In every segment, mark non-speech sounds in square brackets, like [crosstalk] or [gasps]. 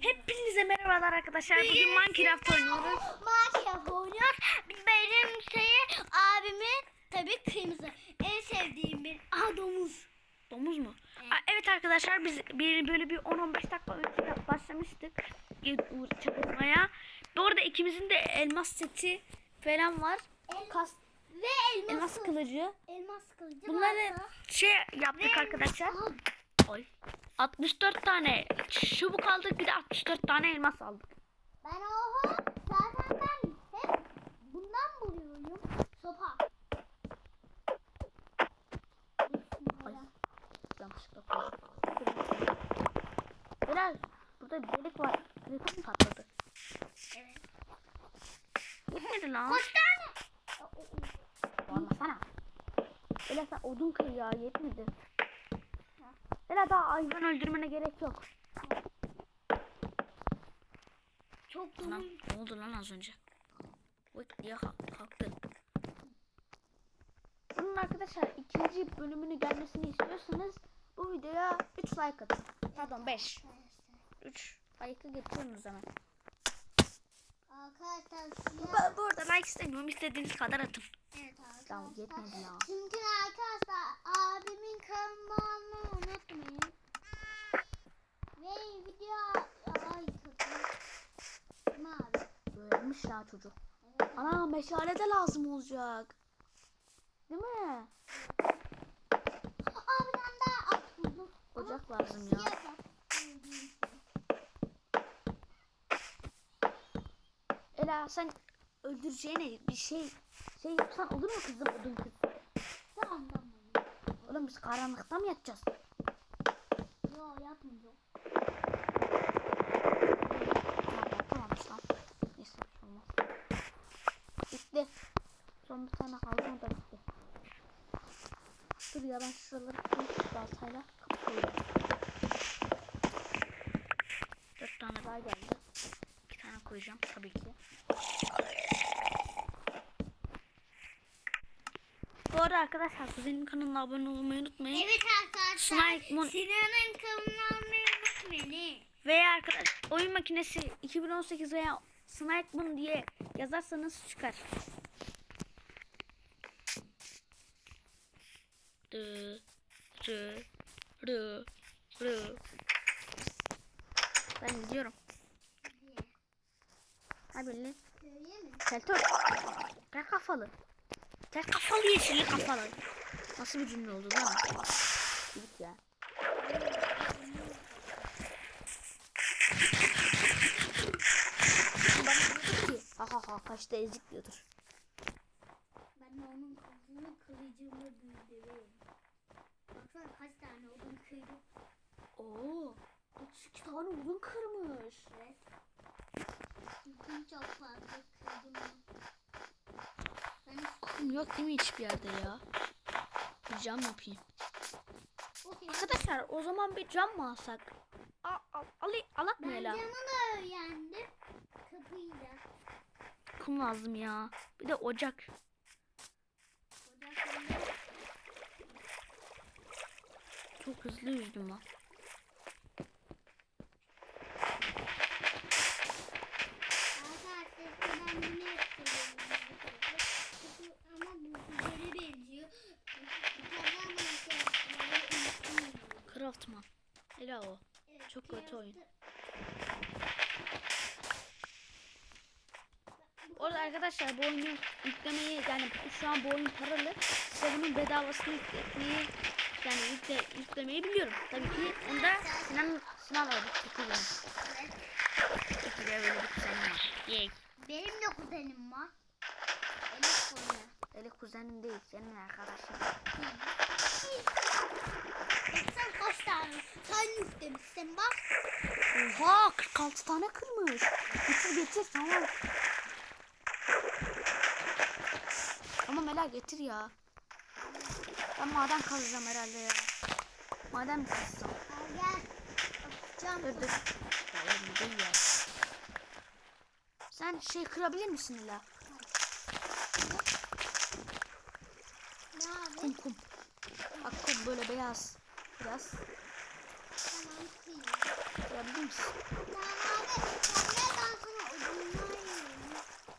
Hepinize merhabalar arkadaşlar. Bugün Minecraft oynuyoruz. Minecraft oynuyor. Benim şeyi abimin tabii kırmızı. En sevdiğim bir Aa domuz. Domuz mu? Evet. Aa, Evet arkadaşlar biz bir böyle bir 10-15 dakika önce başlamıştık çakılmaya. Bu arada ikimizin de elmas seti falan var. El- Kas, Ve elmas, elmas kılıcı. elmas kılıcı Bunları varsa- şey yaptık Ve- arkadaşlar. Aa, Oy. 64 tane çubuk aldık bir de 64 tane elmas aldık. Ben oha zaten ben hep bundan buluyorum. Sopa. Ay. Yanlışlıkla koydum. Biraz burada bir delik var. Mi patladı? Evet. Gitmedi lan. O- o- Anlasana. Ela sen odun kır ya yetmedi. Ela daha hayvan öldürmene gerek yok. Çok Lan domuz. ne oldu lan az önce? Vık diye kalk- kalktı. Bunun arkadaşlar ikinci bölümünü gelmesini istiyorsanız bu videoya 3 like atın. Pardon 5. 3 like'ı getiriyorsunuz hemen. Arkadaşlar Bu, bu arada like istemiyorum istediğiniz kadar atın. Tamam yetmedi ya. Çünkü arkadaşlar abimin kanalını unutmayın. Ve video ay kötü. Abi? Böylemiş ya çocuk. Evet. Ana meşale de lazım olacak. Değil mi? Tane daha at buldum. Ocak lazım ya. Ela sen öldüreceğine bir şey şey yapsan olur mu kızım odun kız? Ne anlamadım. Oğlum biz karanlıkta mı yatacağız? Yo yapmayacağım. Tamam lan. Neyse olmaz. Bitti. Son bir tane kaldı o da bitti. Dur ya ben şuraları bir baltayla kapatayım. Dört tane daha geldi. İki tane koyacağım tabii ki. Bu arada arkadaşlar kuzenin kanalına abone olmayı unutmayın. Evet arkadaşlar. Sinan'ın kanalını almayı unutmayın. Veya arkadaş oyun makinesi 2018 veya Snipeman diye yazarsanız çıkar. Rı, rı, rı, rı. Ben gidiyorum. Hadi belli. Söyleyeyim mi? Keltoş. Tel kafalı. Tel kafalı yeşilli kafalı. Nasıl bir cümle oldu lan? Git ya. Ha ha ha kaçta ezik diyordur. Ben de onun kafasını kılıcımla büyüdürüyorum. Baksana kaç tane odun kırdım. Oo. 32 tane odun kırmış. Evet. Bugün çok fazla kırdım. Kum yok değil mi hiçbir yerde ya? Bir cam yapayım. okey. Arkadaşlar o zaman bir cam mı alsak? Al, al, al, alak mı Ben Ela? camı da öğrendim. Kapıyla. Kum lazım ya. Bir de ocak. Çok hızlı yüzdüm lan. Arkadaşlar ben bunu yapıyorum. Ama bu güzele benziyor. Yukarıdan böyle unutmayın. Craftman. Ela o. Evet, Çok kötü oyun. Orada arkadaşlar bu oyunu yüklemeyi yani şu an bu oyun paralı. Size bunun bedavasını yüklemeyi yani yükle, yüklemeyi biliyorum. Tabii ki onda Sinan. Çok iyi. Evet. Çok iyi böyle bir kuzenim var. Yay. Benim de kuzenim var. Elif koyuyor. Eli kuzenin değil senin arkadaşın. Sen kaç tane? Sen yüklemişsin bak. Oha 46 tane kırmış. Getir getir tamam. Tamam Ela getir ya. Ben maden kazacağım herhalde ya. Maden mi? Al gel. Atacağım. Dur dur. Değil ya. Sen şey kırabilir misin Ela? Ne abi? Kum kum. Böyle beyaz. Tamam. Beyaz alabilir misin? Tamam.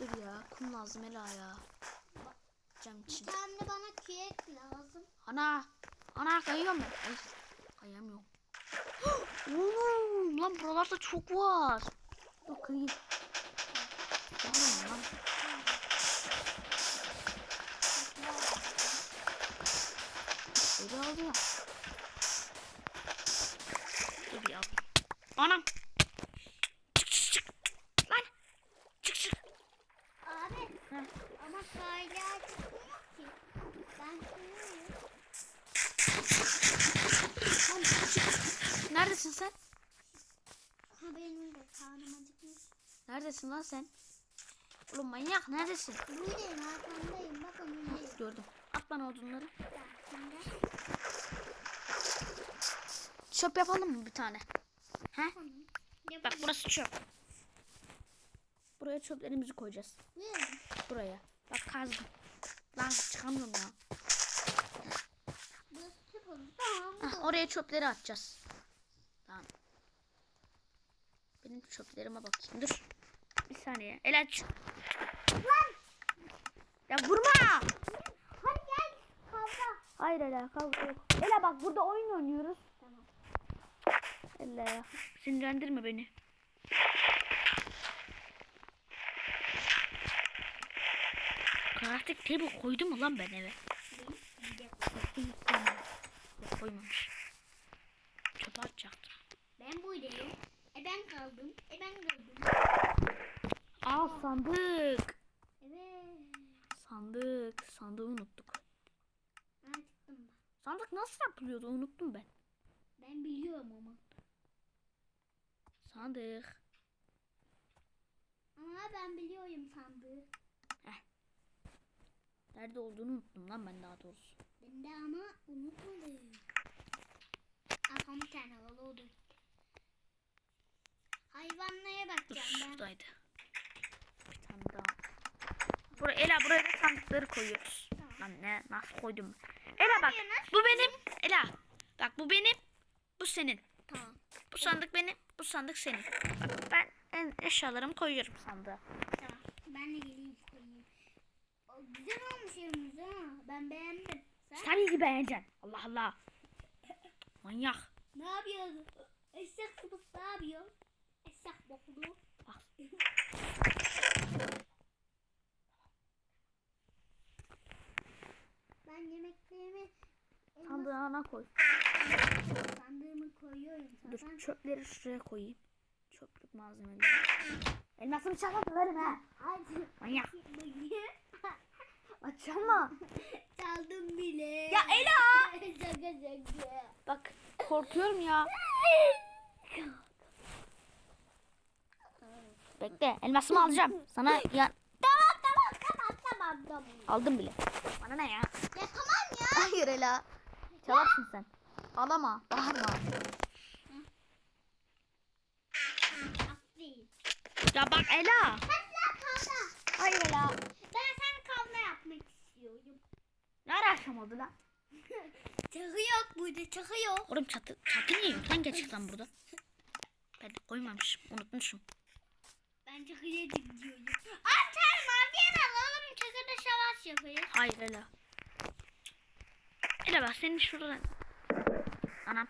Dur ya kum lazım Ela ya. Cam Bir için. tane bana kürek lazım. Ana. Ana kayıyorum ben. Ay. Kayamıyorum. [gasps] Oo, lan buralarda çok var. Dur kırayım. Kırayım lan. Öyle aldı ya. Dur bir alayım. Anam. Çık çık çık. Lan. Çık çık. Abi Heh. ama hala çıkmıyor ki. Ben kırıyorum. Lan çık çık. Neredesin sen? Ha benim de karnım acıkmış. Neredesin lan sen? Oğlum manyak neredesin? Buradayım arkandayım. Bak önündeyim. Gördüm. At bana odunları. Çöp yapalım mı bir tane? He? Bak burası çöp. Buraya çöplerimizi koyacağız. Buraya. Bak kazdım. Lan çıkamıyorum ya. Da- oraya çöpleri atacağız. Tamam. Benim çöplerime bakayım. Dur. Bir saniye. El aç. Ya vurma. Hadi gel. Kavga. Hayır Ela kavga yok. Ela bak burada oyun oynuyoruz. Tamam. Ela sinirlendirme beni. Crafting table koydum mu lan ben eve? Koymamış. Çöpe atacaktım. Ben buradayım. Ben kaldım. E ben kaldım. Al sandık. Evet. Sandık. Sandığı unuttuk. Ben çıktım bak. Sandık nasıl yapılıyordu unuttum ben. Ben biliyorum ama. Sandık. Ama ben biliyorum sandığı. Nerede olduğunu unuttum lan ben daha doğrusu. Ben de ama unutmadım. Kafam bir tane havalı Dur bakacağım ben. şuradaydı. Bir tane daha. Buraya, Ela buraya da sandıkları koyuyoruz. Tamam. Lan ne nasıl koydum? Ela bak bu benim. Ela bak bu benim. Bu senin. Tamam. Bu sandık benim. Bu sandık senin. Bak ben en eşyalarımı koyuyorum sandığa. Tamam. Ben de geleyim koyayım. O, güzel olmuş yerimiz ha. Ben beğendim. Sen Tabii ki beğeneceksin. Allah Allah. Manyak. ne yapıyorsun? Eşek sıvısı ne yapıyor? Eşek boklu. Bak. Ben yemeklerimi Sandığına koy. sandığımı koyuyorum Dur zaten. çöpleri şuraya koyayım. Çöplük malzemeleri. Elmasını çalma döverim ha. Hadi. Manyak. [laughs] Açama. Çaldım bile. Ya Ela. [laughs] şaka şaka. Bak korkuyorum ya. [laughs] Bekle elmasımı alacağım. Sana ya Tamam tamam tamam tamam tamam. aldım bile. Bana ne ya? Ya tamam ya. Hayır Ela. Çalarsın sen. Ağlama, bağırma. Ya bak Ela. Lan kavga. Hayır Ela. Ben sen kavga yapmak istiyorum. Ne ara oldu lan? [laughs] Çakı yok burada çakı yok. Oğlum çatı, çatı niye yok lan gerçekten burada? Ben koymamışım, unutmuşum. Ben çakıya gidiyorum. Sen maviye al oğlum çakıda savaş yapayım. Hayır Ela. Ela bak senin şuradan. Anam.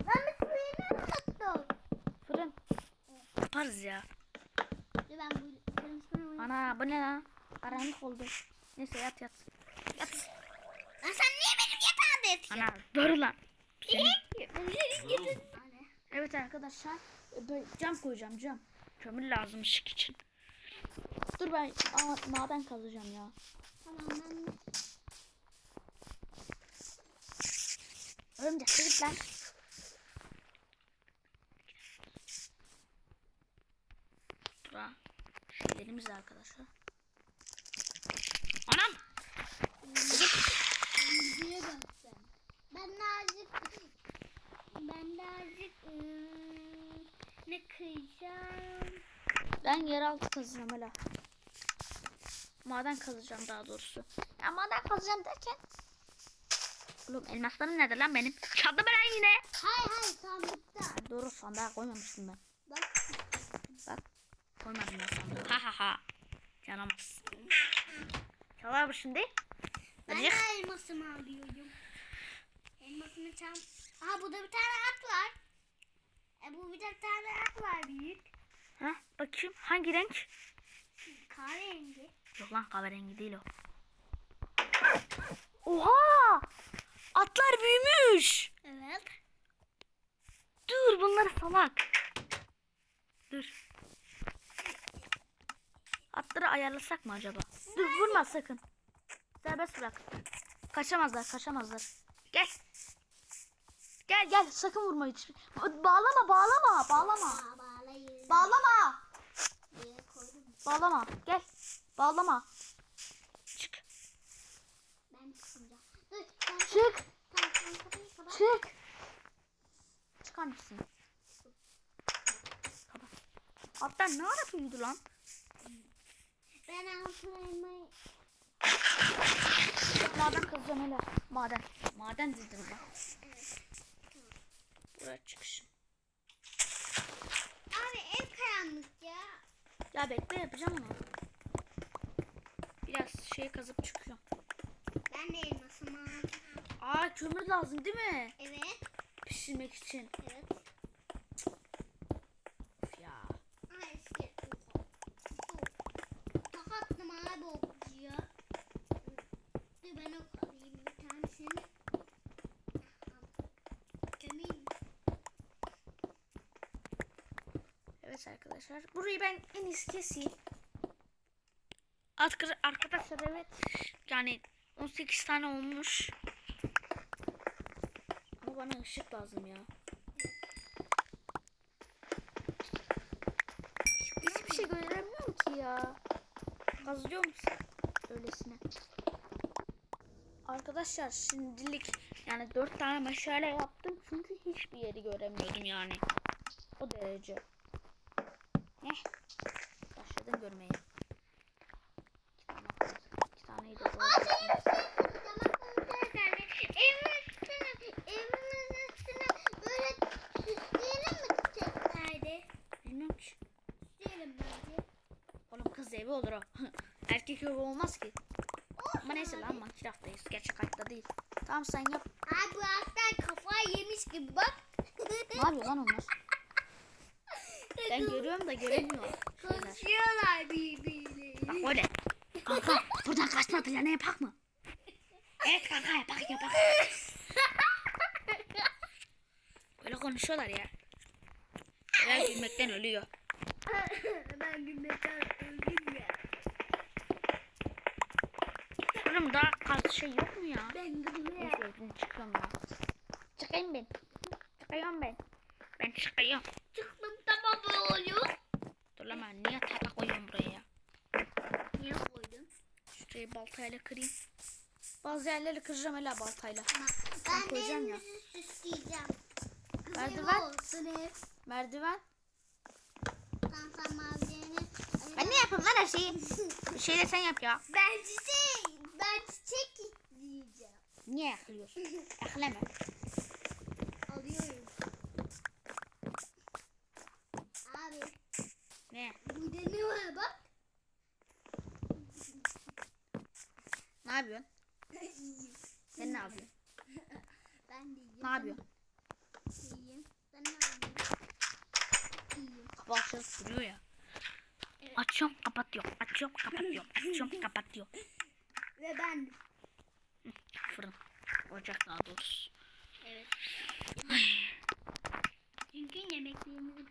Ben bir suyunu unuttum. Fırın. Yaparız ya. Dur ben bu konuşmayı Ana bu ne lan? Karanlık oldu. Neyse yat yat. Yat. Lan sen niye benim yatağımda yatıyorsun? Ana dur lan. Senin-. Evet arkadaşlar. e, cam koyacağım cam. Kömür lazım ışık için. Dur ben aa, maden kazacağım ya. Tamam ben Örümcek git lan. Bura. Şeylerimiz arkadaşlar. Anam. Ben azıcık ben de azıcık ıı, ne kıyacağım? Ben yeraltı kazacağım hala. Maden kazacağım daha doğrusu. Ya maden kazacağım derken Oğlum elmaslarım nerede lan benim? Çaldı ben yine. Hayır hayır sandıkta. Doğru sandığa koymamıştım ben. Bak. Bak. Koymadım ben sandığa. Ha ha ha. Canamaz. Çalar mı şimdi? Ben Hadi. de elmasımı alıyorum. Elmasımı çal. Aha burada bir tane at var. E bu bir tane at var büyük. Ha, bakayım hangi renk? Kahverengi. Yok lan kahverengi değil o. Oha! Atlar büyümüş. Evet. Dur bunlar salak. Dur. Atları ayarlasak mı acaba? Dur vurma sakın. Serbest bırak. Kaçamazlar kaçamazlar. Gel. Gel gel sakın vurma hiç. Bağlama bağlama bağlama. Bağlama. Bağlama. Gel. Bağlama. Çık. Ben Çık. Çık. Çıkar mısın? Kapat. Ne ara büyüdü lan? Ben altına elmayı. Maden kazacağım hele. Maden. Maden dizdim ben. Buraya çıkışım. Abi ev karanlık ya. Ya bekle yapacağım onu. Biraz şey kazıp çıkıyorum. Ben de elmasımı aldım. Aa kömür lazım değil mi? Evet. Pişirmek için. Evet. Of ya. Aa eski. Takattım abi okçuya. Dur ben ok alayım bir tanesini. Kömeyim. Evet arkadaşlar. Burayı ben en iyisi keseyim. Arkadaşlar, evet. Yani 18 tane olmuş. Ama bana ışık lazım ya. Hiçbir şey göremiyorum ki ya. Kazıyor musun? Öylesine. Arkadaşlar şimdilik yani 4 tane meşale yaptım çünkü hiçbir yeri göremiyordum yani. O derece. Ne? Başladım görmeye. İki tane kaldı. İki taneyi de Abi. Oğlum kız evi olur o. Erkek evi olmaz ki. Ama neyse lan Minecraft'tayız. Gerçek hayatta değil. Tamam sen yap. Abi bu alttan kafayı yemiş gibi bak. Ne yapıyor lan onlar? Ben görüyorum da göremiyorum. Konuşuyorlar birbirleriyle. Bak öyle. Kanka buradan kaçma planı yapak mı? Evet kanka yapak yapak. Böyle konuşuyorlar ya. Helal gülmekten ölüyor. ben gülmekten öldüm ya. Oğlum daha az şey yok mu ya? Ben ben çıkıyorum ya. Çıkayım ben. Çıkıyorum ben. Ben çıkıyorum. Çıktım tamam oluyor. Dur lan ben niye tahta koyuyorum buraya ya? Niye koydun? Şurayı baltayla kırayım. Bazı yerleri kıracağım hele baltayla. Ben de koyacağım ya. süsleyeceğim. Merdiven. olsun ev. Merdiven. Sen sen mavilerini. Ben ne yapayım lan her şeyi? [laughs] Bir şey de sen yap ya. Ben çiçek, ben çiçek diyeceğim. Niye yakılıyorsun? [laughs] Yaklama. Alıyorum. Abi Ne? burada ne var bak. Ne yapıyorsun? Sen ne yapıyorsun? Ben de yiyeyim. Ne yapıyorsun? Yiyeyim. Ben ne yapayım? Yiyeyim. Kapı açılıp duruyor ya. Açıyorum kapatıyorum. Açıyorum kapatıyorum. Açıyorum [laughs] kapatıyorum. Ve ben. Fırın. Ocak daha doğrusu. Evet. Çünkü yemeklerimiz bir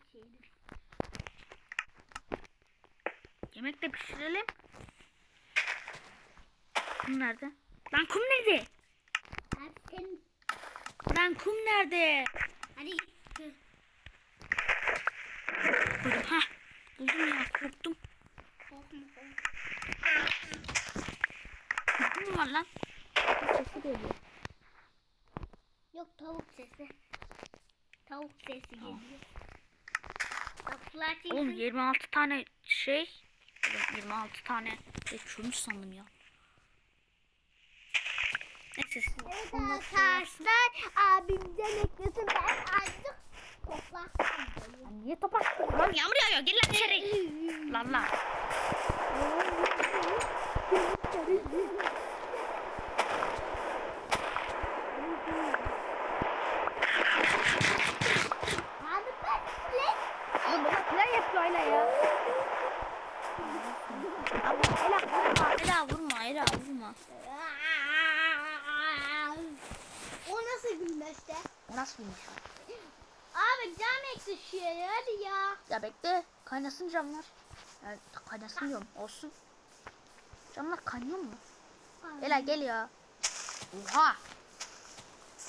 Yemek de pişirelim. Kum nerede? Lan kum nerede? Sen Lan kum nerede? hadi. Buldum ha. Buldum ya korktum. Korkma korkma. Kum var lan? Sesi geliyor. Yok tavuk sesi. Tavuk sesi geliyor. Oğlum çünkü 26 tane şey. Oğlum 26 tane çürümüş sandım ya. Neyse. siz Evet arkadaşlar abimden eklesin ben artık toprak. Lan Niye topak? Lan yağmur yağıyor. Gel lan içeri. Lan lan. Abi ben ne? Oğlum bana plan yapıyor Ayla ya. Abi Ela vurma. Ela vurma. Ela vurma. O nasıl gülmekte? O nasıl bilmiş? Abi cam ekleşiyor hadi ya. Ya bekle. Kaynasın camlar. Ya kaynasın diyorum. Olsun. Camlar kaynıyor mu? Ela gel ya. Oha.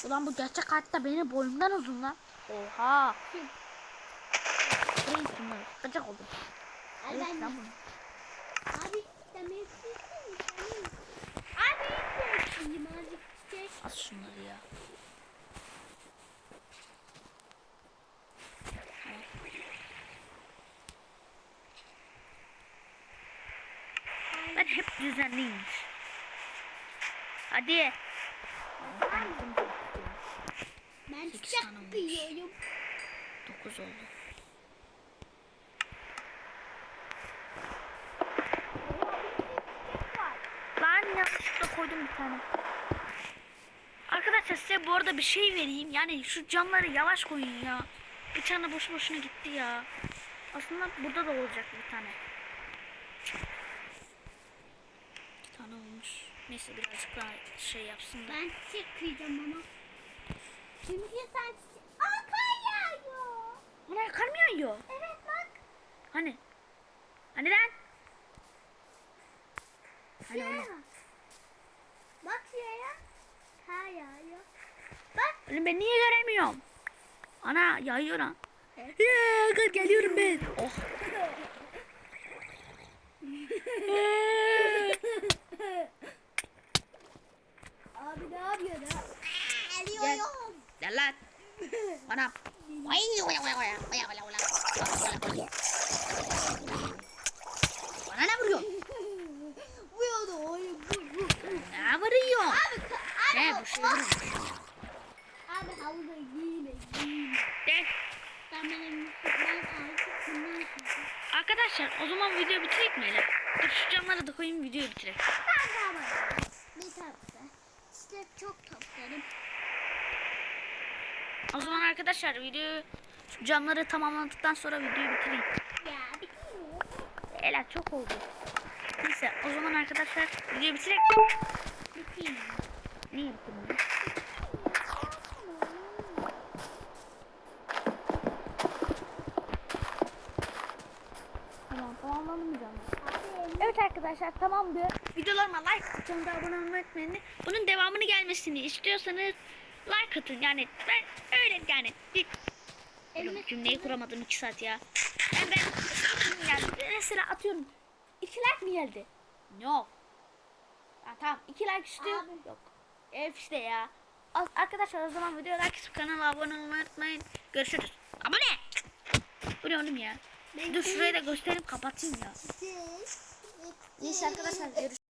Ulan bu gerçek hayatta benim boyumdan uzun lan. Oha. Neyse bunlar. Gıcık oldum. Evet, bunu. Abi demek şunları ya. Ben hep düzenliymiş. Hadi. Ben çiçek kıyıyorum. 9 oldu. Lan yanlışlıkla koydum bir tane. Arkadaşlar size bu arada bir şey vereyim. Yani şu camları yavaş koyun ya. Bir tane boş boşuna gitti ya. Aslında burada da olacak bir tane. İki tane olmuş. Neyse birazcık daha şey yapsın da. Ben çiçek kıyacağım ama. Çünkü sen çiçek... Aa kar yağıyor. Ana kar mı yağıyor? Evet bak. Hani? Hani lan? Hani oğlum? Bak. Şuraya. Kar yağıyor. Bak. Oğlum ben niye göremiyorum? Ana yağıyor lan. Evet. Ya, kız geliyorum ben. Oh. Abi ne yapıyor da? Gel. Geliyorum. Gel lan. Vay. Bana ne vuruyorsun? Vuyordu oyun bu bu. Bu. Ne vuruyorsun? Abi abi, Ne bu şey vuruyor. Abi havuza giyme giyme. De. Ben benim ben artık bundan sonra. Arkadaşlar o zaman video bitirek mi hele? Dur şu camları da koyayım video bitirek. Ben daha var. Bir tatlı. Çiçek çok toplarım. O zaman arkadaşlar video şu camları tamamladıktan sonra videoyu bitireyim. Ya bitmiyor. Ela çok oldu. Neyse o zaman arkadaşlar videoyu bitirek. Bitmiyor. Niye bitirmiyor? Tamam tamamlamayacağım. Evet arkadaşlar tamamdır. Videolarıma like atın da abone olmayı unutmayın. Bunun devamını gelmesini istiyorsanız like atın. Yani ben öyle yani bir cümleyi kuramadım iki saat ya. Ben, ben yani mesela atıyorum. iki like mi geldi? Yok. Ha, tamam iki like istiyor. Yok. Ev işte ya. Arkadaşlar o zaman video like atıp kanala abone olmayı unutmayın. Görüşürüz. Abone. Bu ne oğlum ya? Dur şurayı da gösterip kapatayım ya. Neyse arkadaşlar görüşürüz.